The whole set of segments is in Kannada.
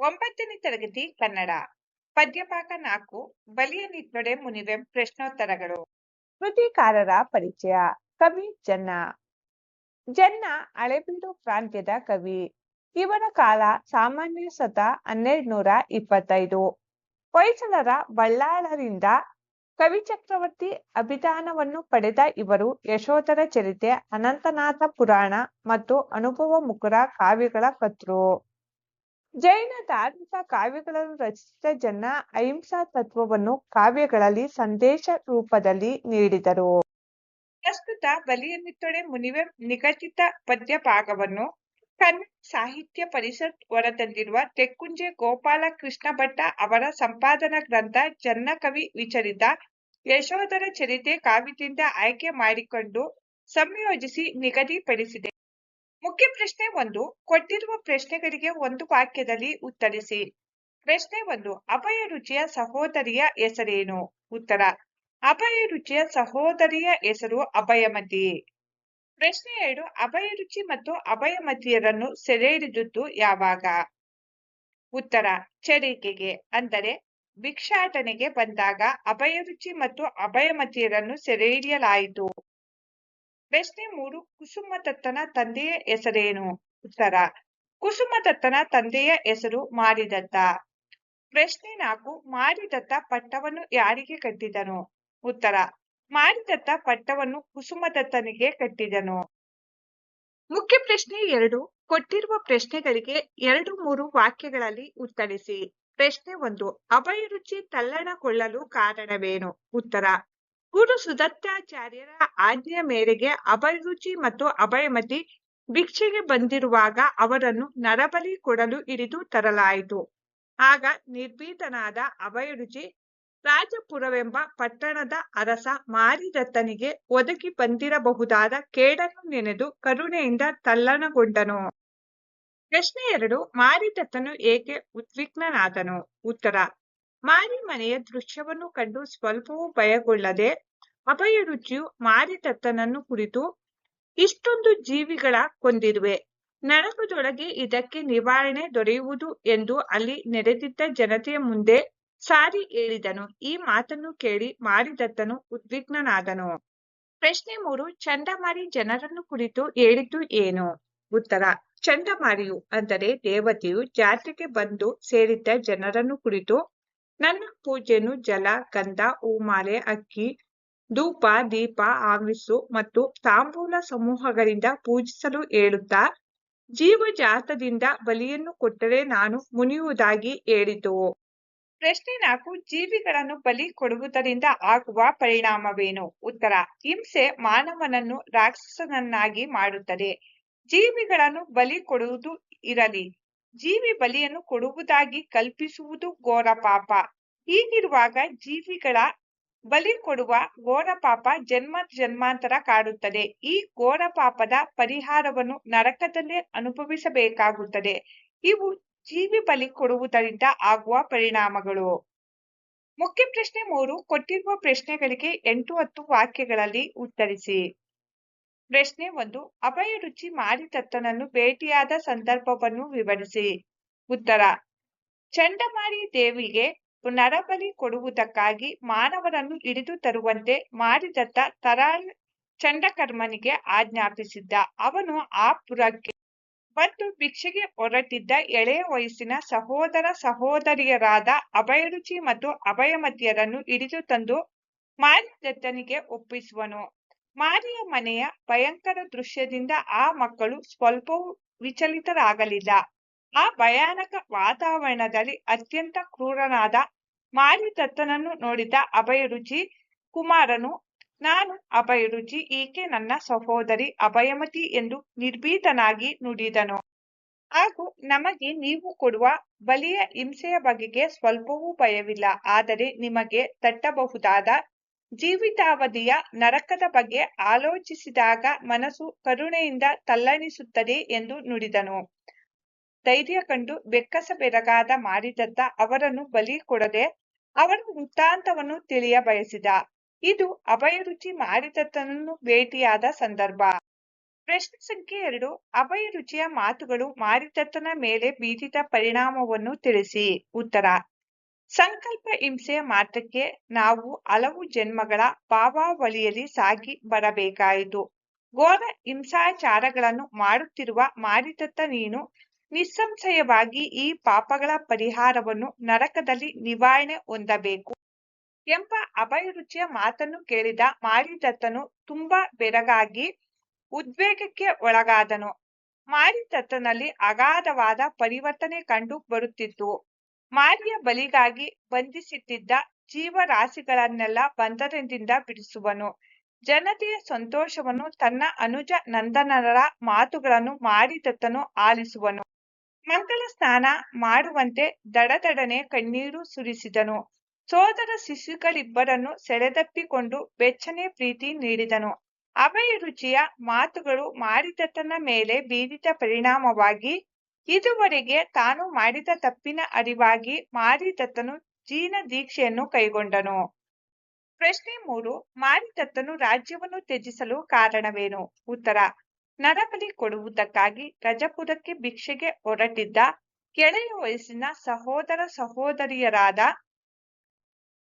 ಒಂಬತ್ತನೇ ತರಗತಿ ಕನ್ನಡ. ಪದ್ಯಪಾಕ ನಾಲ್ಕು, ಬಲಿಯ ನಿತ್ವಡೆ ಮುನಿವೆ ಪ್ರಶ್ನೋತ್ತರಗಳು. ಕೃತಿಕಾರರ ಪರಿಚಯ, ಕವಿ ಜನ್ನ. ಜನ್ನ ಹಳೆಬೀಡು ಪ್ರಾಂತ್ಯದ ಕವಿ. ಇವರ ಕಾಲ ಸಾಮಾನ್ಯ ಶತ ಹನ್ನೆರಡು ನೂರ ಇಪ್ಪತ್ತೈದು. ಹೊಯ್ಸಳರ ಬಳ್ಳಾಳರಿಂದ ಕವಿ ಚಕ್ರವರ್ತಿ ಅಭಿದಾನವನ್ನು ಪಡೆದ ಇವರು ಯಶೋಧರ ಚರಿತೆ, ಅನಂತನಾಥ ಪುರಾಣ ಮತ್ತು ಅನುಭವ ಮುಖರ ಕಾವ್ಯಗಳ ಕರ್ತೃ. ಜೈನ ಧಾರ್ಮಿಕ ಕಾವ್ಯಗಳನ್ನು ರಚಿಸಿದ ಜನ ಅಹಿಂಸಾ ತತ್ವವನ್ನು ಕಾವ್ಯಗಳಲ್ಲಿ ಸಂದೇಶ ರೂಪದಲ್ಲಿ ನೀಡಿದರು. ಪ್ರಸ್ತುತ ಬಲಿಯನ್ನಿತ್ತೊಡೆ ಮುನಿವೆ ನಿಗದಿತ ಪದ್ಯ ಭಾಗವನ್ನು ಕನ್ನಡ ಸಾಹಿತ್ಯ ಪರಿಷತ್ ಹೊರತಂದಿರುವ ತೆಕ್ಕುಂಜೆ ಗೋಪಾಲ ಕೃಷ್ಣ ಭಟ್ಟ ಅವರ ಸಂಪಾದನಾ ಗ್ರಂಥ ಜನ್ನಕವಿ ವಿಚರಿತ ಯಶೋಧರ ಚರಿತೆ ಕಾವ್ಯದಿಂದ ಆಯ್ಕೆ ಮಾಡಿಕೊಂಡು ಸಂಯೋಜಿಸಿ ನಿಗದಿಪಡಿಸಿದೆ. ಮುಖ್ಯ ಪ್ರಶ್ನೆ ಒಂದು, ಕೊಟ್ಟಿರುವ ಪ್ರಶ್ನೆಗಳಿಗೆ ಒಂದು ವಾಕ್ಯದಲ್ಲಿ ಉತ್ತರಿಸಿ. ಪ್ರಶ್ನೆ ಒಂದು, ಅಭಯ ರುಚಿಯ ಸಹೋದರಿಯ ಹೆಸರೇನು? ಉತ್ತರ, ಅಭಯ ರುಚಿಯ ಸಹೋದರಿಯ ಹೆಸರು ಅಭಯಮತಿ. ಪ್ರಶ್ನೆ ಎರಡು, ಅಭಯ ರುಚಿ ಮತ್ತು ಅಭಯಮತಿಯರನ್ನು ಸೆರೆ ಹಿಡಿದದ್ದು ಯಾವಾಗ? ಉತ್ತರ, ಚರಿಕೆಗೆ, ಅಂದರೆ ಭಿಕ್ಷಾಟನೆಗೆ ಬಂದಾಗ ಅಭಯ ರುಚಿ ಮತ್ತು ಅಭಯಮತಿಯರನ್ನು ಸೆರೆ ಹಿಡಿಯಲಾಯಿತು ಪ್ರಶ್ನೆ ಮೂರು ಕುಸುಮದತ್ತನ ತಂದೆಯ ಹೆಸರೇನು? ಉತ್ತರ ಕುಸುಮದತ್ತನ ತಂದೆಯ ಹೆಸರು ಮಾರಿದತ್ತ. ಪ್ರಶ್ನೆ ನಾಲ್ಕು, ಮಾರಿದತ್ತ ಪಟ್ಟವನ್ನು ಯಾರಿಗೆ ಕಟ್ಟಿದನು? ಉತ್ತರ, ಮಾರಿದತ್ತ ಪಟ್ಟವನ್ನು ಕುಸುಮದತ್ತನಿಗೆ ಕಟ್ಟಿದನು. ಮುಖ್ಯ ಪ್ರಶ್ನೆ ಎರಡು, ಕೊಟ್ಟಿರುವ ಪ್ರಶ್ನೆಗಳಿಗೆ ಎರಡು ಮೂರು ವಾಕ್ಯಗಳಲ್ಲಿ ಉತ್ತರಿಸಿ. ಪ್ರಶ್ನೆ ಒಂದು, ಅಭಯರುಚಿ ತಲ್ಲಣಗೊಳ್ಳಲು ಕಾರಣವೇನು? ಉತ್ತರ ಗುರು ಸುದತ್ತಾಚಾರ್ಯರ ಆಜ್ಞೆಯ ಮೇರೆಗೆ ಅಭಯರುಚಿ ಮತ್ತು ಅಭಯಮತಿ ಭಿಕ್ಷೆಗೆ ಬಂದಿರುವಾಗ ಅವರನ್ನು ನರಬಲಿ ಕೊಡಲು ಹಿಡಿದು ತರಲಾಯಿತು. ಆಗ ನಿರ್ಭೀತನಾದ ಅಭಯರುಚಿ ರಾಜಪುರವೆಂಬ ಪಟ್ಟಣದ ಅರಸ ಮಾರಿದತ್ತನಿಗೆ ಒದಗಿ ಬಂದಿರಬಹುದಾದ ಕೇಡನ್ನು ನೆನೆದು ಕರುಣೆಯಿಂದ ತಲ್ಲಣಗೊಂಡನು. ಪ್ರಶ್ನೆ ಎರಡು ಮಾರಿದತ್ತನು ಏಕೆ ಉದ್ವಿಗ್ನನಾದನು? ಉತ್ತರ ಮಾರಿ ಮನೆಯ ದೃಶ್ಯವನ್ನು ಕಂಡು ಸ್ವಲ್ಪವೂ ಭಯಗೊಳ್ಳದೆ ಅಭಯ ರುಚಿಯು ಮಾರಿದತ್ತನನ್ನು ಕುರಿತು ಇಷ್ಟೊಂದು ಜೀವಿಗಳ ಕೊಂದಿರುವೆ. ನರಕದೊಳಗೆ ಇದಕ್ಕೆ ನಿವಾರಣೆ ದೊರೆಯುವುದು ಎಂದು ಅಲ್ಲಿ ನೆರೆದಿದ್ದ ಜನತೆಯ ಮುಂದೆ ಸಾರಿ ಹೇಳಿದನು. ಈ ಮಾತನ್ನು ಕೇಳಿ ಮಾರಿದತ್ತನು ಉದ್ವಿಗ್ನನಾದನು. ಪ್ರಶ್ನೆ ಮೂರು, ಚಂಡಮಾರಿ ಜನರನ್ನು ಕುರಿತು ಹೇಳಿದ್ದು ಏನು? ಉತ್ತರ, ಚಂಡಮಾರಿಯು ಅಂದರೆ ದೇವತೆಯು ಜಾತ್ರೆಗೆ ಬಂದು ಸೇರಿದ್ದ ಜನರನ್ನು ಕುರಿತು ನನ್ನ ಪೂಜೆನು ಜಲ, ಗಂಧ, ಹೂಮಾಲೆ, ಅಕ್ಕಿ, ಧೂಪ, ದೀಪ ಆಮಿಸು ಮತ್ತು ತಾಂಬೂಲ ಸಮೂಹಗಳಿಂದ ಪೂಜಿಸಲು ಹೇಳುತ್ತಾ, ಜೀವಜಾತದಿಂದ ಬಲಿಯನ್ನು ಕೊಟ್ಟರೆ ನಾನು ಮುನಿಯುವುದಾಗಿ ಹೇಳಿತು. ಪ್ರಶ್ನೆ ನಾಲ್ಕು, ಜೀವಿಗಳನ್ನು ಬಲಿ ಕೊಡುವುದರಿಂದ ಆಗುವ ಪರಿಣಾಮವೇನು? ಉತ್ತರ, ಹಿಂಸೆ ಮಾನವನನ್ನು ರಾಕ್ಷಸನನ್ನಾಗಿ ಮಾಡುತ್ತದೆ. ಜೀವಿಗಳನ್ನು ಬಲಿ ಕೊಡುವುದು ಇರಲಿ. ಜೀವಿ ಬಲಿಯನ್ನು ಕೊಡುವುದಾಗಿ ಕಲ್ಪಿಸುವುದು ಘೋರ ಪಾಪ. ಹೀಗಿರುವಾಗ ಜೀವಿಗಳ ಬಲಿ ಕೊಡುವ ಘೋರ ಪಾಪ ಜನ್ಮ ಜನ್ಮಾಂತರ ಕಾಡುತ್ತದೆ. ಈ ಘೋರ ಪಾಪದ ಪರಿಹಾರವನ್ನು ನರಕದಲ್ಲೇ ಅನುಭವಿಸಬೇಕಾಗುತ್ತದೆ. ಇವು ಜೀವಿ ಬಲಿ ಕೊಡುವುದರಿಂದ ಆಗುವ ಪರಿಣಾಮಗಳು. ಮುಖ್ಯ ಪ್ರಶ್ನೆ ಮೂರು. ಕೊಟ್ಟಿರುವ ಪ್ರಶ್ನೆಗಳಿಗೆ ಎಂಟು ಹತ್ತು ವಾಕ್ಯಗಳಲ್ಲಿ ಉತ್ತರಿಸಿ. ಪ್ರಶ್ನೆ ಒಂದು, ಅಭಯ ರುಚಿ ಮಾರಿದತ್ತನನ್ನು ಭೇಟಿಯಾದ ಸಂದರ್ಭವನ್ನು ವಿವರಿಸಿ. ಉತ್ತರ, ಚಂಡಮಾರಿ ದೇವಿಗೆ ನರಬಲಿ ಕೊಡುವುದಕ್ಕಾಗಿ ಮಾನವರನ್ನು ಹಿಡಿದು ತರುವಂತೆ ಮಾರಿದತ್ತ ತರ ಚಂಡಕರ್ಮನಿಗೆ ಆಜ್ಞಾಪಿಸಿದ್ದ. ಅವನು ಆ ಪುರಕ್ಕೆ ಬಂದು ಭಿಕ್ಷೆಗೆ ಹೊರಟಿದ್ದ ಎಳೆಯ ವಯಸ್ಸಿನ ಸಹೋದರ ಸಹೋದರಿಯರಾದ ಅಭಯರುಚಿ ಮತ್ತು ಅಭಯಮತಿಯರನ್ನು ಹಿಡಿದು ತಂದು ಮಾರಿದತ್ತನಿಗೆ ಒಪ್ಪಿಸುವನು. ಮಾರಿಯ ಮನೆಯ ಭಯಂಕರ ದೃಶ್ಯದಿಂದ ಆ ಮಕ್ಕಳು ಸ್ವಲ್ಪವೂ ವಿಚಲಿತರಾಗಲಿಲ್ಲ. ಆ ಭಯಾನಕ ವಾತಾವರಣದಲ್ಲಿ ಅತ್ಯಂತ ಕ್ರೂರನಾದ ಮಾರಿ ಮಾರಿದತ್ತನನ್ನು ನೋಡಿದ ಅಭಯರುಚಿ ಕುಮಾರನು, ನಾನು ಅಭಯರುಚಿ, ಈಕೆ ನನ್ನ ಸಹೋದರಿ ಅಭಯಮತಿ ಎಂದು ನಿರ್ಭೀತನಾಗಿ ನುಡಿದನು. ಹಾಗೂ ನಮಗೆ ನೀವು ಕೊಡುವ ಬಲಿಯ ಹಿಂಸೆಯ ಬಗೆಗೆ ಸ್ವಲ್ಪವೂ ಭಯವಿಲ್ಲ, ಆದರೆ ನಿಮಗೆ ತಟ್ಟಬಹುದಾದ ಜೀವಿತಾವಧಿಯ ನರಕದ ಬಗ್ಗೆ ಆಲೋಚಿಸಿದಾಗ ಮನಸ್ಸು ಕರುಣೆಯಿಂದ ತಲ್ಲಣಿಸುತ್ತದೆ ಎಂದು ನುಡಿದನು. ಧೈರ್ಯ ಕಂಡು ಬೆಕ್ಕಸ ಬೆರಗಾದ ಮಾರಿದತ್ತ ಅವರನ್ನು ಬಲಿ ಕೊಡದೆ ಅವರ ವೃತ್ತಾಂತವನ್ನು ತಿಳಿಯ ಬಯಸಿದ. ಇದು ಅಭಯರುಚಿ ಮಾರಿದತ್ತನನ್ನು ಭೇಟಿಯಾದ ಸಂದರ್ಭ. ಪ್ರಶ್ನೆ ಸಂಖ್ಯೆ ಎರಡು ಅಭಯ ರುಚಿಯ ಮಾತುಗಳು ಮಾರಿದತ್ತನ ಮೇಲೆ ಬೀರಿದ ಪರಿಣಾಮವನ್ನು ತಿಳಿಸಿ. ಉತ್ತರ ಸಂಕಲ್ಪ ಹಿಂಸೆಯ ಮಾತ್ರಕ್ಕೆ ನಾವು ಹಲವು ಜನ್ಮಗಳ ಭಾವಾವಳಿಯಲ್ಲಿ ಸಾಗಿ ಬರಬೇಕಾಯಿತು. ಘೋರ ಹಿಂಸಾಚಾರಗಳನ್ನು ಮಾಡುತ್ತಿರುವ ಮಾರಿದತ್ತ ನೀನು ನಿಸ್ಸಂಶಯವಾಗಿ ಈ ಪಾಪಗಳ ಪರಿಹಾರವನ್ನು ನರಕದಲ್ಲಿ ನಿವಾರಣೆ ಹೊಂದಬೇಕು ಎಂಬ ಅಭಯರುಚಿಯ ಮಾತನ್ನು ಕೇಳಿದ ಮಾರಿದತ್ತನು ತುಂಬಾ ಬೆರಗಾಗಿ ಉದ್ವೇಗಕ್ಕೆ ಒಳಗಾದನು. ಮಾರಿದತ್ತನಲ್ಲಿ ಅಗಾಧವಾದ ಪರಿವರ್ತನೆ ಕಂಡು ಬರುತ್ತಿತ್ತು. ಮಾರಿಯ ಬಲಿಗಾಗಿ ಬಂಧಿಸಿಟ್ಟಿದ್ದ ಜೀವರಾಶಿಗಳನ್ನೆಲ್ಲ ಬಂಧನದಿಂದ ಬಿಡಿಸುವನು. ಜನತೆಯ ಸಂತೋಷವನ್ನು ತನ್ನ ಅನುಜ ನಂದನರ ಮಾತುಗಳನ್ನು ಮಾರಿದತ್ತನು ಆಲಿಸುವನು. ಮಂಗಲ ಸ್ನಾನ ಮಾಡುವಂತೆ ದಡದಡನೆ ಕಣ್ಣೀರು ಸುರಿಸಿದನು. ಸೋದರ ಶಿಶುಗಳಿಬ್ಬರನ್ನು ಸೆಳೆದಪ್ಪಿಕೊಂಡು ಬೆಚ್ಚನೆ ಪ್ರೀತಿ ನೀಡಿದನು. ಅಭಯ ರುಚಿಯ ಮಾತುಗಳು ಮಾರಿದತ್ತನ ಮೇಲೆ ಬೀರಿದ ಪರಿಣಾಮವಾಗಿ ಇದುವರೆಗೆ ತಾನು ಮಾಡಿದ ತಪ್ಪಿನ ಅರಿವಾಗಿ ಮಾರಿದತ್ತನು ಜೀನ ದೀಕ್ಷೆಯನ್ನು ಕೈಗೊಂಡನು. ಪ್ರಶ್ನೆ ಮೂರು, ಮಾರಿದತ್ತನು ರಾಜ್ಯವನ್ನು ತ್ಯಜಿಸಲು ಕಾರಣವೇನು? ಉತ್ತರ, ನರಬಲಿ ಕೊಡುವುದಕ್ಕಾಗಿ ರಜಪುರಕ್ಕೆ ಭಿಕ್ಷೆಗೆ ಹೊರಟಿದ್ದ ಕೆಳೆಯ ವಯಸ್ಸಿನ ಸಹೋದರ ಸಹೋದರಿಯರಾದ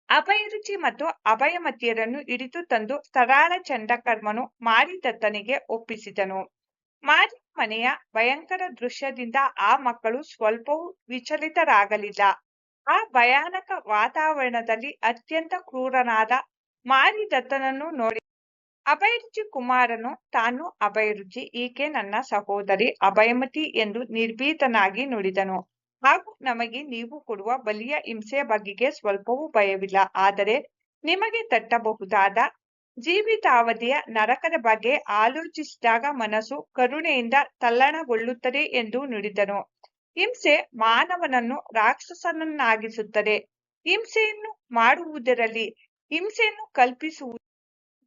ಅಭಯರುಚಿ ಮತ್ತು ಅಭಯಮತಿಯರನ್ನು ಹಿಡಿದು ತಂದು ಸರಾಳ ಚಂಡಕರ್ಮನು ಮಾರಿದತ್ತನಿಗೆ ಒಪ್ಪಿಸಿದನು. ಮಾರಿ ಮನೆಯ ಭಯಂಕರ ದೃಶ್ಯದಿಂದ ಆ ಮಕ್ಕಳು ಸ್ವಲ್ಪವೂ ವಿಚಲಿತರಾಗಲಿಲ್ಲ. ಆ ಭಯಾನಕ ವಾತಾವರಣದಲ್ಲಿ ಅತ್ಯಂತ ಕ್ರೂರನಾದ ಮಾರಿದತ್ತನನ್ನು ನೋಡಿ ಅಭಯರುಚಿ ಕುಮಾರನು, ತಾನು ಅಭಯರುಚಿ, ಈಕೆ ನನ್ನ ಸಹೋದರಿ, ಅಭಯಮತಿ ಎಂದು ನಿರ್ಭೀತನಾಗಿ ನುಡಿದನು. ಹಾಗೂ ನಮಗೆ ನೀವು ಕೊಡುವ ಬಲಿಯ ಹಿಂಸೆಯ ಬಗೆಗೆ ಸ್ವಲ್ಪವೂ ಭಯವಿಲ್ಲ, ಆದರೆ ನಿಮಗೆ ತಟ್ಟಬಹುದಾದ ಜೀವಿತಾವಧಿಯ ನರಕದ ಬಗ್ಗೆ ಆಲೋಚಿಸಿದಾಗ ಮನಸ್ಸು ಕರುಣೆಯಿಂದ ತಲ್ಲಣಗೊಳ್ಳುತ್ತದೆ ಎಂದು ನುಡಿದನು. ಹಿಂಸೆ ಮಾನವನನ್ನು ರಾಕ್ಷಸನನ್ನಾಗಿಸುತ್ತದೆ. ಹಿಂಸೆಯನ್ನು ಮಾಡುವುದರಲ್ಲಿ ಹಿಂಸೆಯನ್ನು ಕಲ್ಪಿಸುವುದು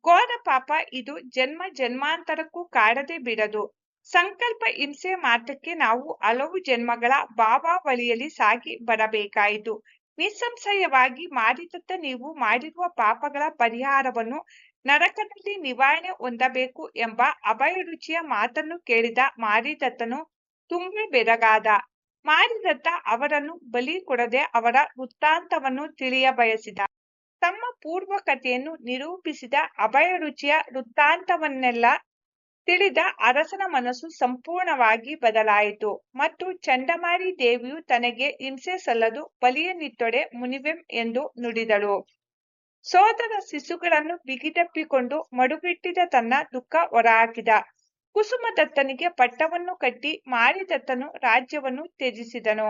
ಘೋರ ಪಾಪ. ಇದು ಜನ್ಮ ಜನ್ಮಾಂತರಕ್ಕೂ ಕಾಡದೆ ಬಿಡದು. ಸಂಕಲ್ಪ ಹಿಂಸೆ ಮಾತ್ರಕ್ಕೆ ನಾವು ಹಲವು ಜನ್ಮಗಳ ಭಾವಾವಳಿಯಲ್ಲಿ ಸಾಗಿ ಬರಬೇಕಾಯಿತು. ನಿಸ್ಸಂಶಯವಾಗಿ ಮಾಡಿದತ್ತ ನೀವು ಮಾಡಿರುವ ಪಾಪಗಳ ಪರಿಹಾರವನ್ನು ನರಕದಲ್ಲಿ ನಿವಾರಣೆ ಹೊಂದಬೇಕು ಎಂಬ ಅಭಯರುಚಿಯ ಮಾತನ್ನು ಕೇಳಿದ ಮಾರಿದತ್ತನು ತುಂಬಾ ಬೆರಗಾದ. ಮಾರಿದತ್ತ ಅವರನ್ನು ಬಲಿ ಕೊಡದೆ ಅವರ ವೃತ್ತಾಂತವನ್ನು ತಿಳಿಯ ಬಯಸಿದ. ತಮ್ಮ ಪೂರ್ವ ಕಥೆಯನ್ನು ನಿರೂಪಿಸಿದ ಅಭಯರುಚಿಯ ವೃತ್ತಾಂತವನ್ನೆಲ್ಲ ತಿಳಿದ ಅರಸನ ಮನಸ್ಸು ಸಂಪೂರ್ಣವಾಗಿ ಬದಲಾಯಿತು ಮತ್ತು ಚಂಡಮಾರಿ ದೇವಿಯು ತನಗೆ ಹಿಂಸೆ ಸಲ್ಲದು ಬಲಿಯನ್ನಿತ್ತೊಡೆ ಮುನಿವೆಂ ಎಂದು ನುಡಿದಳು. ಸೋದರ ಶಿಶುಗಳನ್ನು ಬಿಗಿದಪ್ಪಿಕೊಂಡು ಮಡುಗಿಟ್ಟಿದ ತನ್ನ ದುಃಖ ಹೊರಹಾಕಿದ ಕುಸುಮದತ್ತನಿಗೆ ಪಟ್ಟವನ್ನು ಕಟ್ಟಿ ಮಾರಿದತ್ತನು ರಾಜ್ಯವನ್ನು ತ್ಯಜಿಸಿದನು.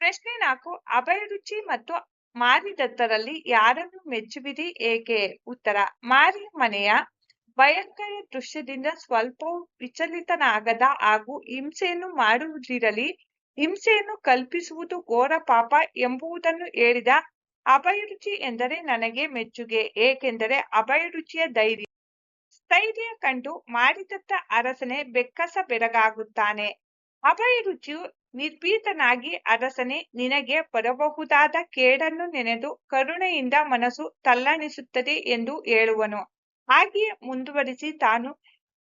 ಪ್ರಶ್ನೆ ನಾಲ್ಕು ಅಭಯರುಚಿ ಮತ್ತು ಮಾರಿದತ್ತರಲ್ಲಿ ಯಾರನ್ನು ಮೆಚ್ಚುವಿರಿ ಏಕೆ? ಉತ್ತರ, ಮಾರಿ ಮನೆಯ ಭಯಂಕರ ದೃಶ್ಯದಿಂದ ಸ್ವಲ್ಪವೂ ವಿಚಲಿತನಾಗದ ಹಾಗೂ ಹಿಂಸೆಯನ್ನು ಮಾಡುವುದಿರಲಿ, ಹಿಂಸೆಯನ್ನು ಕಲ್ಪಿಸುವುದು ಘೋರ ಪಾಪ ಎಂಬುದನ್ನು ಹೇಳಿದ ಅಭಯರುಚಿ ಎಂದರೆ ನನಗೆ ಮೆಚ್ಚುಗೆ, ಏಕೆಂದರೆ ಅಭಯರುಚಿಯ ಧೈರ್ಯ. ಸ್ಥೈರ್ಯ ಕಂಡು ಮಾರಿದತ್ತ ಅರಸನೆ ಬೆಕ್ಕಸ ಬೆರಗಾಗುತ್ತಾನೆ. ಅಭಯರುಚಿಯು ನಿರ್ಭೀತನಾಗಿ ಅರಸನೆ ನಿನಗೆ ಬರಬಹುದಾದ ಕೇಡನ್ನು ನೆನೆದು ಕರುಣೆಯಿಂದ ಮನಸ್ಸು ತಲ್ಲಣಿಸುತ್ತದೆ ಎಂದು ಹೇಳುವನು. ಹಾಗೆಯೇ ಮುಂದುವರಿಸಿ ತಾನು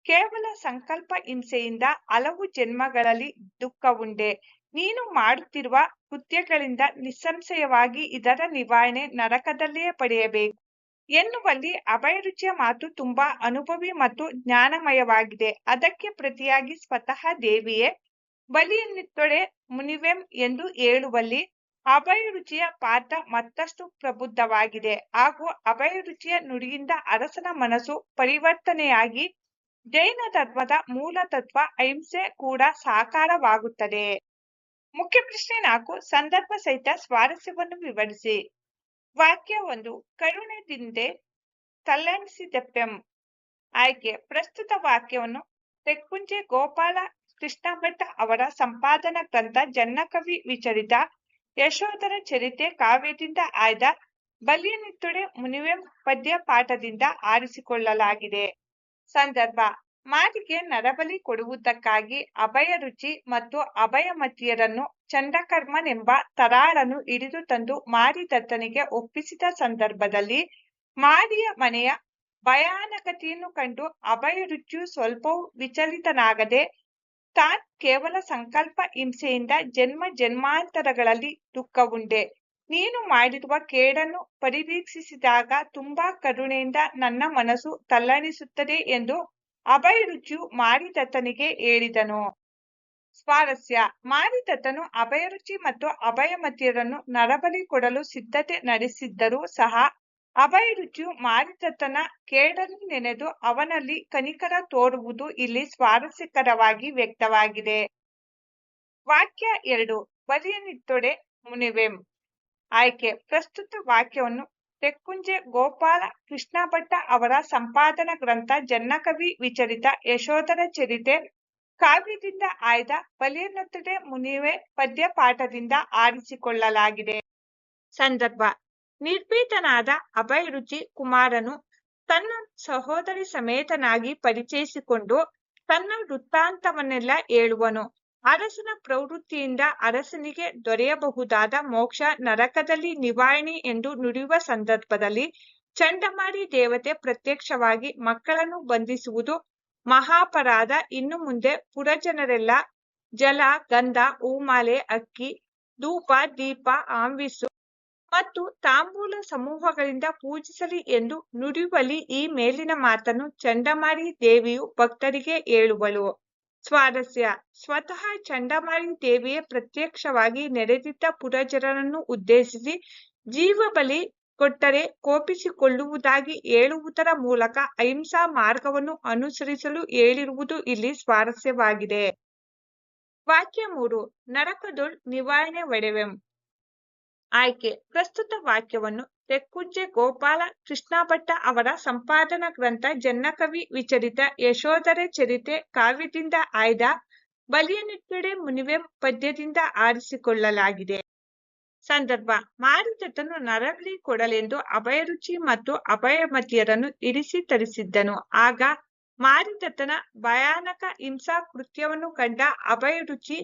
ಕೇವಲ ಸಂಕಲ್ಪ ಹಿಂಸೆಯಿಂದ ಹಲವು ಜನ್ಮಗಳಲ್ಲಿ ದುಃಖವುಂಡೆ ನೀನು ಮಾಡುತ್ತಿರುವ ಕೃತ್ಯಗಳಿಂದ ನಿಸ್ಸಂಶಯವಾಗಿ ಇದರ ನಿವಾರಣೆ ನರಕದಲ್ಲಿಯೇ ಪಡೆಯಬೇಕು. ಎನ್ನುವಲ್ಲಿ ಅಭಯರುಚಿಯ ಮಾತು ತುಂಬಾ ಅನುಭವಿ ಮತ್ತು ಜ್ಞಾನಮಯವಾಗಿದೆ. ಅದಕ್ಕೆ ಪ್ರತಿಯಾಗಿ ಸ್ವತಃ ದೇವಿಯೇ, ಬಲಿಯನ್ನಿತ್ತೊಡೆ ಮುನಿವೆಂ ಎಂದು ಹೇಳುವಲ್ಲಿ ಅಭಯರುಚಿಯ ಪಾತ್ರ ಮತ್ತಷ್ಟು ಪ್ರಬುದ್ಧವಾಗಿದೆ. ಹಾಗೂ ಅಭಯರುಚಿಯ ನುಡಿಯಿಂದ ಅರಸನ ಮನಸ್ಸು ಪರಿವರ್ತನೆಯಾಗಿ ಜೈನ ತತ್ವದ ಮೂಲ ತತ್ವ ಅಹಿಂಸೆ ಕೂಡ ಸಾಕಾರವಾಗುತ್ತದೆ. ಮುಖ್ಯ ಪ್ರಶ್ನೆ ನಾಲ್ಕು, ಸಂದರ್ಭ ಸಹಿತ ಸ್ವಾರಸ್ಯವನ್ನು ವಿವರಿಸಿ. ವಾಕ್ಯ ಒಂದು ಕರುಣೆದಿಂದೆ ತಲ್ಲಣಿಸಿದೆಪ್ಪೆಂ ಆಯ್ಕೆ. ಪ್ರಸ್ತುತ ವಾಕ್ಯವನ್ನು ತೆಕ್ಕುಂಜೆ ಗೋಪಾಲ ಕೃಷ್ಣ ಭಟ್ ಅವರ ಸಂಪಾದನಾ ಗ್ರಂಥ ಜನ್ನಕವಿ ವಿಚರಿತ ಯಶೋಧರ ಚರಿತೆ ಕಾವ್ಯದಿಂದ ಆಯ್ದ ಬಲಿಯನಿತ್ತುಡೆ ಮುನಿವೆಂ ಪದ್ಯ ಪಾಠದಿಂದ ಆರಿಸಿಕೊಳ್ಳಲಾಗಿದೆ. ಸಂದರ್ಭ ಮಾರಿಗೆ ನರಬಲಿ ಕೊಡುವುದಕ್ಕಾಗಿ ಅಭಯ ರುಚಿ ಮತ್ತು ಅಭಯಮತಿಯರನ್ನು ಚಂಡಕರ್ಮನೆಂಬ ತರಾಳನು ಹಿಡಿದು ತಂದು ಮಾರಿದತ್ತನಿಗೆ ಒಪ್ಪಿಸಿದ ಸಂದರ್ಭದಲ್ಲಿ ಮಾರಿಯ ಮನೆಯ ಭಯಾನಕತೆಯನ್ನು ಕಂಡು ಅಭಯ ರುಚಿಯು ಸ್ವಲ್ಪವೂ ವಿಚಲಿತನಾಗದೆ ತಾನ್ ಕೇವಲ ಸಂಕಲ್ಪ ಹಿಂಸೆಯಿಂದ ಜನ್ಮ ಜನ್ಮಾಂತರಗಳಲ್ಲಿ ದುಃಖವುಂಡೆ. ನೀನು ಮಾಡಿರುವ ಕೇಡನ್ನು ಪರಿವೀಕ್ಷಿಸಿದಾಗ ತುಂಬಾ ಕರುಣೆಯಿಂದ ನನ್ನ ಮನಸ್ಸು ತಲ್ಲಣಿಸುತ್ತದೆ ಎಂದು ಅಭಯ ರುಚಿಯು ಮಾರಿದತ್ತನಿಗೆ ಹೇಳಿದನು. ಸ್ವಾರಸ್ಯ ಮಾರಿದತ್ತನು ಅಭಯರುಚಿ ಮತ್ತು ಅಭಯಮತಿಯರನ್ನು ನರಬಲಿ ಕೊಡಲು ಸಿದ್ಧತೆ ನಡೆಸಿದ್ದರೂ ಸಹ ಅಭಯರುಚಿಯು ಮಾರಿದತ್ತನ ಕೇಡನ್ನು ನೆನೆದು ಅವನಲ್ಲಿ ಕನಿಕರ ತೋರುವುದು ಇಲ್ಲಿ ಸ್ವಾರಸ್ಯಕರವಾಗಿ ವ್ಯಕ್ತವಾಗಿದೆ. ವಾಕ್ಯ ಎರಡು ಬಲಿಯನಿತ್ತೊಡೆ ಮುನಿವೆಂ. ಆಯ್ಕೆ, ಪ್ರಸ್ತುತ ವಾಕ್ಯವನ್ನು ತೆಕ್ಕುಂಜೆ ಗೋಪಾಲ ಕೃಷ್ಣಭಟ್ಟ ಅವರ ಸಂಪಾದನಾ ಗ್ರಂಥ ಜನ್ನಕವಿ ವಿಚರಿತ ಯಶೋಧರ ಚರಿತೆ ಕಾವ್ಯದಿಂದ ಆಯ್ದ ಬಲಿಯನೊತ್ತಡೆ ಮುನಿವೆ ಪದ್ಯ ಪಾಠದಿಂದ ಆರಿಸಿಕೊಳ್ಳಲಾಗಿದೆ. ಸಂದರ್ಭ. ನಿರ್ಭೀತನಾದ ಅಭಯರುಚಿ ಕುಮಾರನು ತನ್ನ ಸಹೋದರಿ ಸಮೇತನಾಗಿ ಪರಿಚಯಿಸಿಕೊಂಡು ತನ್ನ ವೃತ್ತಾಂತವನ್ನೆಲ್ಲ ಹೇಳುವನು. ಅರಸನ ಪ್ರವೃತ್ತಿಯಿಂದ ಅರಸನಿಗೆ ದೊರೆಯಬಹುದಾದ ಮೋಕ್ಷ ನರಕದಲ್ಲಿ ನಿವಾರಣೆ ಎಂದು ನುಡಿಯುವ ಸಂದರ್ಭದಲ್ಲಿ ಚಂಡಮಾರಿ ದೇವತೆ ಪ್ರತ್ಯಕ್ಷವಾಗಿ ಮಕ್ಕಳನ್ನು ಬಂಧಿಸುವುದು ಮಹಾಪರಾಧ. ಇನ್ನು ಮುಂದೆ ಪುರಜನರೆಲ್ಲ ಜಲ, ಗಂಧ, ಹೂಮಾಲೆ, ಅಕ್ಕಿ, ಧೂಪ, ದೀಪ ಆಂಬಿಸು ಮತ್ತು ತಾಂಬೂಲ ಸಮೂಹಗಳಿಂದ ಪೂಜಿಸಲಿ ಎಂದು ನುಡಿಯುವಲ್ಲಿ ಈ ಮೇಲಿನ ಮಾತನ್ನು ಚಂಡಮಾರಿ ದೇವಿಯು ಭಕ್ತರಿಗೆ ಹೇಳುವಳು. ಸ್ವಾರಸ್ಯ. ಸ್ವತಃ ಚಂಡಮಾರಿ ದೇವಿಯೇ ಪ್ರತ್ಯಕ್ಷವಾಗಿ ನೆರೆದಿದ್ದ ಪುರಜರನನ್ನು ಉದ್ದೇಶಿಸಿ ಜೀವ ಬಲಿ ಕೊಟ್ಟರೆ ಕೋಪಿಸಿಕೊಳ್ಳುವುದಾಗಿ ಹೇಳುವುದರ ಮೂಲಕ ಅಹಿಂಸಾ ಮಾರ್ಗವನ್ನು ಅನುಸರಿಸಲು ಹೇಳಿರುವುದು ಇಲ್ಲಿ ಸ್ವಾರಸ್ಯವಾಗಿದೆ. ವಾಕ್ಯ ಮೂರು ನರಕದೊಳ್ ನಿವಾರಣೆ ಒಡೆವೆಂ. ಆಯ್ಕೆ. ಪ್ರಸ್ತುತ ವಾಕ್ಯವನ್ನು ತೆಕ್ಕುಜ್ಜೆ ಗೋಪಾಲ ಕೃಷ್ಣಭಟ್ಟ ಅವರ ಸಂಪಾದನಾ ಗ್ರಂಥ ಜನ್ನಕವಿ ವಿಚರಿತ ಯಶೋಧರೆ ಚರಿತೆ ಕಾವ್ಯದಿಂದ ಆಯ್ದ ಬಲಿಯನಿಟ್ಟಡೆ ಮುನಿವೆ ಪದ್ಯದಿಂದ ಆರಿಸಿಕೊಳ್ಳಲಾಗಿದೆ. ಸಂದರ್ಭ ಮಾರಿದತನು ನರಳಿ ಕೊಡಲೆಂದು ಅಭಯರುಚಿ ಮತ್ತು ಅಭಯಮತಿಯರನ್ನು ಇರಿಸಿ ತರಿಸಿದ್ದನು. ಆಗ ಮಾರುತನ ಭಯಾನಕ ಹಿಂಸಾ ಕೃತ್ಯವನ್ನು ಕಂಡ ಅಭಯರುಚಿ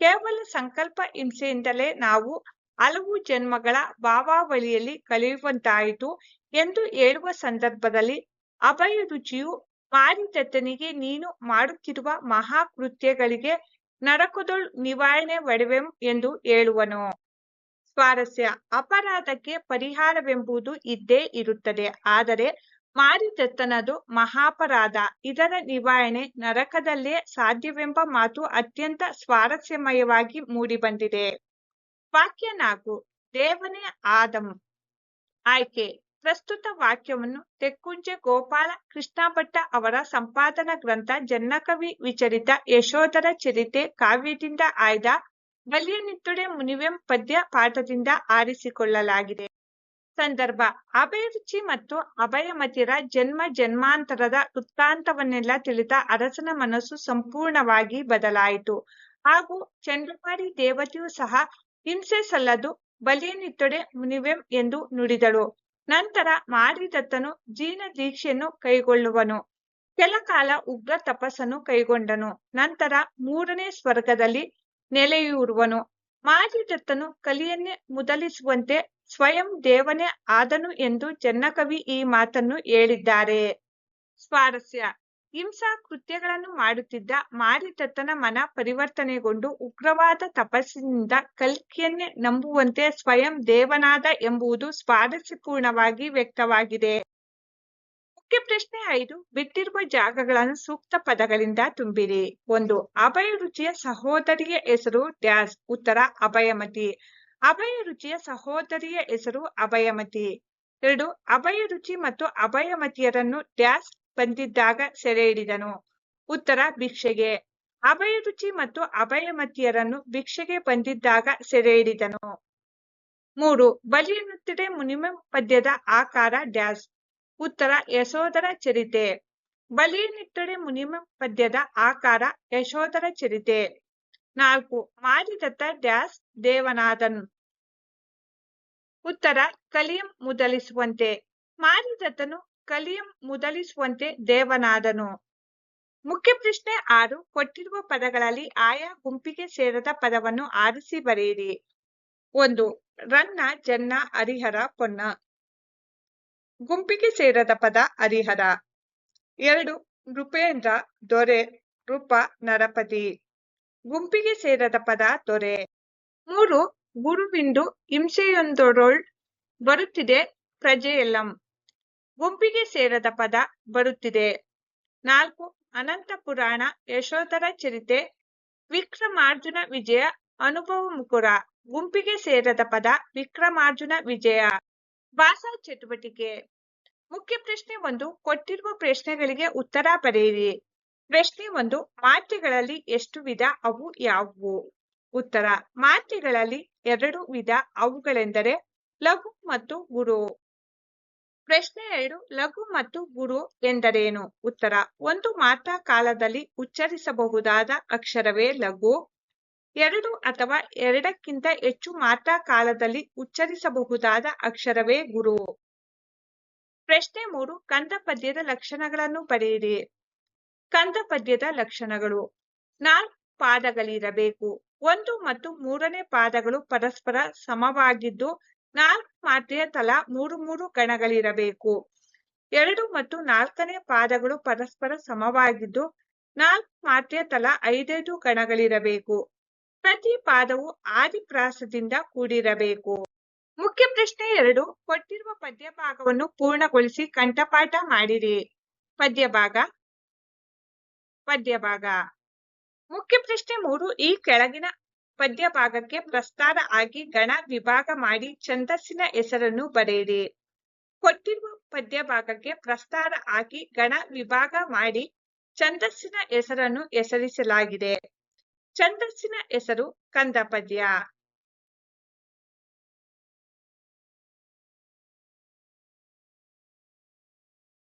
ಕೇವಲ ಸಂಕಲ್ಪ ಹಿಂಸೆಯಿಂದಲೇ ನಾವು ಹಲವು ಜನ್ಮಗಳ ಭಾವಾವಳಿಯಲ್ಲಿ ಕಲಿಯುವಂತಾಯಿತು ಎಂದು ಹೇಳುವ ಸಂದರ್ಭದಲ್ಲಿ ಅಭಯ ರುಚಿಯು ಮಾರಿತತ್ತನಿಗೆ ನೀನು ಮಾಡುತ್ತಿರುವ ಮಹಾಕೃತ್ಯಗಳಿಗೆ ನರಕದೊಳ್ ನಿವಾರಣೆ ಒಡವೆಂ ಎಂದು ಹೇಳುವನು. ಸ್ವಾರಸ್ಯ ಅಪರಾಧಕ್ಕೆ ಪರಿಹಾರವೆಂಬುದು ಇದ್ದೇ ಇರುತ್ತದೆ. ಆದರೆ ಮಾರಿತತ್ತನದು ಮಹಾಪರಾಧ. ಇದರ ನಿವಾರಣೆ ನರಕದಲ್ಲೇ ಸಾಧ್ಯವೆಂಬ ಮಾತು ಅತ್ಯಂತ ಸ್ವಾರಸ್ಯಮಯವಾಗಿ ಮೂಡಿಬಂದಿದೆ. ವಾಕ್ಯ ನಾಲ್ಕು, ದೇವನೇ ಆದಂ ಆಯ್ಕೆ, ಪ್ರಸ್ತುತ ವಾಕ್ಯವನ್ನು ತೆಕ್ಕುಂಜೆ ಗೋಪಾಲ ಕೃಷ್ಣ ಭಟ್ಟ ಅವರ ಸಂಪಾದನಾ ಗ್ರಂಥ ಜನ್ನಕವಿ ವಿಚರಿತ ಯಶೋಧರ ಚರಿತೆ ಕಾವ್ಯದಿಂದ ಆಯ್ದ ಬಲಿಯನಿತ್ತುಡೆ ಮುನಿವೆಂ ಪದ್ಯ ಪಾಠದಿಂದ ಆರಿಸಿಕೊಳ್ಳಲಾಗಿದೆ. ಸಂದರ್ಭ, ಅಭಯರುಚಿ ಮತ್ತು ಅಭಯಮತಿರ ಜನ್ಮ ಜನ್ಮಾಂತರದ ವೃತ್ತಾಂತವನ್ನೆಲ್ಲ ತಿಳಿದ ಅರಸನ ಮನಸ್ಸು ಸಂಪೂರ್ಣವಾಗಿ ಬದಲಾಯಿತು. ಹಾಗೂ ಚಂಡಮಾರಿ ದೇವತೆಯು ಸಹ ಹಿಂಸೆ ಸಲ್ಲದು ಬಲಿಯನಿತ್ತೊಡೆ ಮುನಿವೆಂ ಎಂದು ನುಡಿದಳು. ನಂತರ ಮಾರಿದತ್ತನು ಜೀನ ದೀಕ್ಷೆಯನ್ನು ಕೈಗೊಳ್ಳುವನು. ಕೆಲಕಾಲ ಉಗ್ರ ತಪಸ್ಸನ್ನು ಕೈಗೊಂಡನು. ನಂತರ ಮೂರನೇ ಸ್ವರ್ಗದಲ್ಲಿ ನೆಲೆಯೂರುವನು. ಮಾರಿದತ್ತನು ಕಲಿಯನ್ನೇ ಮುದಲಿಸುವಂತೆ ಸ್ವಯಂ ದೇವನೇ ಆದನು ಎಂದು ಚೆನ್ನಕವಿ ಈ ಮಾತನ್ನು ಹೇಳಿದ್ದಾರೆ. ಸ್ವಾರಸ್ಯ. ಹಿಂಸಾ ಕೃತ್ಯಗಳನ್ನು ಮಾಡುತ್ತಿದ್ದ ಮಾರಿದತ್ತನ ಮನ ಪರಿವರ್ತನೆಗೊಂಡು ಉಗ್ರವಾದ ತಪಸ್ಸಿನಿಂದ ಕಲ್ಕಿಯನ್ನೇ ನಂಬುವಂತೆ ಸ್ವಯಂ ದೇವನಾದ ಎಂಬುದು ಸ್ವಾರಸ್ಯಪೂರ್ಣವಾಗಿ ವ್ಯಕ್ತವಾಗಿದೆ. ಮುಖ್ಯ ಪ್ರಶ್ನೆ ಐದು, ಬಿಟ್ಟಿರುವ ಜಾಗಗಳನ್ನು ಸೂಕ್ತ ಪದಗಳಿಂದ ತುಂಬಿರಿ. ಒಂದು, ಅಭಯ ರುಚಿಯ ಸಹೋದರಿಯ ಹೆಸರು ಡ್ಯಾಸ್, ಉತ್ತರ, ಅಭಯಮತಿ. ಅಭಯ ರುಚಿಯ ಸಹೋದರಿಯ ಹೆಸರು ಅಭಯಮತಿ. ಎರಡು, ಅಭಯ ರುಚಿ ಮತ್ತು ಅಭಯಮತಿಯರನ್ನು ಡ್ಯಾಸ್ ಬಂದಿದ್ದಾಗ ಸೆರೆ ಹಿಡಿದನು. ಉತ್ತರ, ಭಿಕ್ಷೆಗೆ. ಅಭಯ ರುಚಿ ಮತ್ತು ಅಭಯಮತಿಯರನ್ನು ಭಿಕ್ಷೆಗೆ ಬಂದಿದ್ದಾಗ ಸೆರೆ ಹಿಡಿದನು. ಮೂರು ಬಲಿಯನ್ನುತ್ತಿಡೆ ಮುನಿಮ ಪದ್ಯದ ಆಕಾರ ಡ್ಯಾಸ್. ಉತ್ತರ, ಯಶೋಧರ ಚರಿತೆ. ಬಲಿಯನಿಟ್ಟೊಡೆ ಮುನಿಮ ಪದ್ಯದ ಆಕಾರ ಯಶೋಧರ ಚರಿತೆ. ನಾಲ್ಕು, ಮಾರಿದತ್ತ ಡ್ಯಾಸ್ ದೇವನಾಥನ್ ಉತ್ತರ, ಕಲಿಯಂ ಮುದಲಿಸುವಂತೆ. ಮಾರಿದತ್ತನು ಕಲಿಯಂ ಮುದಲಿಸುವಂತೆ ದೇವನಾದನು. ಮುಖ್ಯ ಪ್ರಶ್ನೆ ಆರು, ಕೊಟ್ಟಿರುವ ಪದಗಳಲ್ಲಿ ಆಯಾ ಗುಂಪಿಗೆ ಸೇರದ ಪದವನ್ನು ಆರಿಸಿ ಬರೆಯಿರಿ. ಒಂದು, ರನ್ನ, ಜನ್ನ, ಹರಿಹರ, ಪೊನ್ನ. ಗುಂಪಿಗೆ ಸೇರದ ಪದ ಹರಿಹರ. ಎರಡು, ನೃಪೇಂದ್ರ, ದೊರೆ, ನೃಪ, ನರಪತಿ. ಗುಂಪಿಗೆ ಸೇರದ ಪದ ದೊರೆ. ಮೂರು, ಗುರುವಿಂದು ಹಿಂಸೆಯೊಂದರೊಳ್ ಬರುತ್ತಿದೆ ಪ್ರಜೆಯೆಲ್ಲಂ. ಗುಂಪಿಗೆ ಸೇರದ ಪದ ಬರುತ್ತಿದೆ. ನಾಲ್ಕು, ಅನಂತ ಪುರಾಣ, ಯಶೋಧರ ಚರಿತೆ, ವಿಕ್ರಮಾರ್ಜುನ ವಿಜಯ, ಅನುಭವ ಮುಕುರ. ಗುಂಪಿಗೆ ಸೇರದ ಪದ ವಿಕ್ರಮಾರ್ಜುನ ವಿಜಯ. ಭಾಷಾ ಚಟುವಟಿಕೆ. ಮುಖ್ಯ ಪ್ರಶ್ನೆ ಒಂದು, ಕೊಟ್ಟಿರುವ ಪ್ರಶ್ನೆಗಳಿಗೆ ಉತ್ತರ ಬರೆಯಿರಿ. ಪ್ರಶ್ನೆ ಒಂದು, ಮಾತ್ರೆಗಳಲ್ಲಿ ಎಷ್ಟು ವಿಧ ಅವು ಯಾವುವು? ಉತ್ತರ, ಮಾತ್ರೆಗಳಲ್ಲಿ ಎರಡು ವಿಧ ಅವುಗಳೆಂದರೆ ಲಘು ಮತ್ತು ಗುರು. ಪ್ರಶ್ನೆ ಎರಡು, ಲಘು ಮತ್ತು ಗುರು ಎಂದರೇನು? ಉತ್ತರ, ಒಂದು ಮಾತ್ರ ಕಾಲದಲ್ಲಿ ಉಚ್ಚರಿಸಬಹುದಾದ ಅಕ್ಷರವೇ ಲಘು. ಎರಡು ಅಥವಾ ಎರಡಕ್ಕಿಂತ ಹೆಚ್ಚು ಮಾತ್ರ ಕಾಲದಲ್ಲಿ ಉಚ್ಚರಿಸಬಹುದಾದ ಅಕ್ಷರವೇ ಗುರು. ಪ್ರಶ್ನೆ ಮೂರು, ಕಂದ ಪದ್ಯದ ಲಕ್ಷಣಗಳನ್ನು ಪಡೆಯಿರಿ. ಕಂದ ಪದ್ಯದ ಲಕ್ಷಣಗಳು. ನಾಲ್ಕು ಪಾದಗಳಿರಬೇಕು. ಒಂದು ಮತ್ತು ಮೂರನೇ ಪಾದಗಳು ಪರಸ್ಪರ ಸಮವಾಗಿದ್ದು ನಾಲ್ಕು ಮಾತ್ರೆಯ ತಲಾ ಮೂರು ಮೂರು ಗಣಗಳಿರಬೇಕು ಎರಡು ಮತ್ತು ನಾಲ್ಕನೇ ಪಾದಗಳು ಪರಸ್ಪರ ಸಮವಾಗಿದ್ದು ನಾಲ್ಕು ಮಾತ್ರೆಯ ತಲಾ ಐದೈದು ಗಣಗಳಿರಬೇಕು ಪ್ರತಿ ಪಾದವು ಆದಿಪ್ರಾಸದಿಂದ ಕೂಡಿರಬೇಕು. ಮುಖ್ಯ ಪ್ರಶ್ನೆ ಎರಡು, ಕೊಟ್ಟಿರುವ ಪದ್ಯ ಭಾಗವನ್ನು ಪೂರ್ಣಗೊಳಿಸಿ ಕಂಠಪಾಠ ಮಾಡಿರಿ. ಪದ್ಯ ಭಾಗ ಪದ್ಯ ಭಾಗ ಮುಖ್ಯ ಪ್ರಶ್ನೆ ಮೂರು, ಈ ಕೆಳಗಿನ ಪದ್ಯ ಭಾಗಕ್ಕೆ ಪ್ರಸ್ತಾರ ಆಗಿ ಗಣ ವಿಭಾಗ ಮಾಡಿ ಛಂದಸ್ಸಿನ ಹೆಸರನ್ನು ಬರೆಯಿರಿ. ಕೊಟ್ಟಿರುವ ಪದ್ಯ ಭಾಗಕ್ಕೆ ಪ್ರಸ್ತಾರ ಆಗಿ ಗಣ ವಿಭಾಗ ಮಾಡಿ ಛಂದಸ್ಸಿನ ಹೆಸರನ್ನು ಹೆಸರಿಸಲಾಗಿದೆ. ಛಂದಸ್ಸಿನ ಹೆಸರು ಕಂದ ಪದ್ಯ